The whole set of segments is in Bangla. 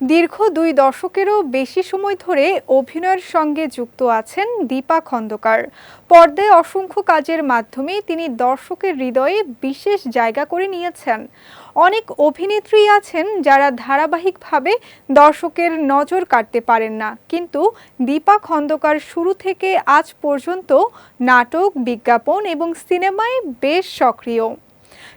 দীর্ঘ দুই দশকেরও বেশি সময় ধরে অভিনয়ের সঙ্গে যুক্ত আছেন দীপা খন্দকার। পর্দায় অসংখ্য কাজের মাধ্যমে তিনি দর্শকের হৃদয়ে বিশেষ জায়গা করে নিয়েছেন। অনেক অভিনেত্রী আছেন যারা ধারাবাহিকভাবে দর্শকের নজর কাটতে পারেন না। কিন্তু দীপা খন্দকার শুরু থেকে আজ পর্যন্ত নাটক, বিজ্ঞাপন এবং সিনেমায় বেশ সক্রিয়।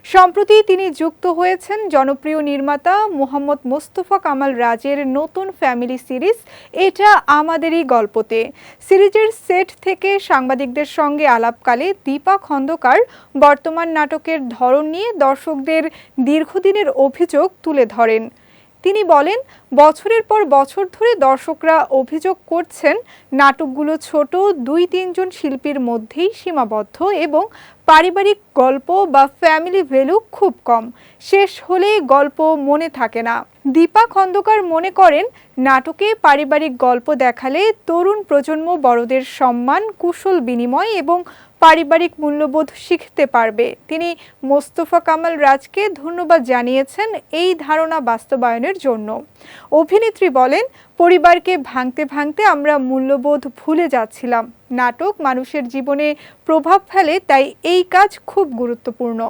সম্প্রতি তিনি যুক্ত হয়েছেন জনপ্রিয় নির্মাতা মোহাম্মদ মোস্তফা কামাল রাজের নতুন ফ্যামিলি সিরিজ এটা আমাদেরই গল্পতে। সিরিজের সেট থেকে সাংবাদিকদের সঙ্গে আলাপকালে দীপা খন্দকার বর্তমান নাটকের ধরন নিয়ে দর্শকদের দীর্ঘদিনের অভিযোগ তুলে ধরেন। তিনি বলেন, বছরের পর বছর ধরে দর্শকরা অভিযোগ করছেন, নাটকগুলো ছোট, দুই তিনজন শিল্পীর মধ্যেই সীমাবদ্ধ এবং পারিবারিক গল্প বা ফ্যামিলি ভ্যালু খুব কম। শেষ হলেই গল্প মনে থাকে না। দীপা খন্দকার মনে করেন, নাটকে পারিবারিক গল্প দেখালে তরুণ প্রজন্ম বড়দের সম্মান, কুশল বিনিময় এবং পারিবারিক মূল্যবোধ শিখতে পারবে। তিনি মোস্তফা কামাল রাজকে ধন্যবাদ জানিয়েছেন এই ধারণা বাস্তবায়নের জন্য। অভিনেত্রী বলেন, পরিবারকে ভাঙতে ভাঙতে আমরা মূল্যবোধ ভুলে যাচ্ছিলাম। নাটক মানুষের জীবনে প্রভাব ফেলে, তাই এই কাজ খুব গুরুত্বপূর্ণ।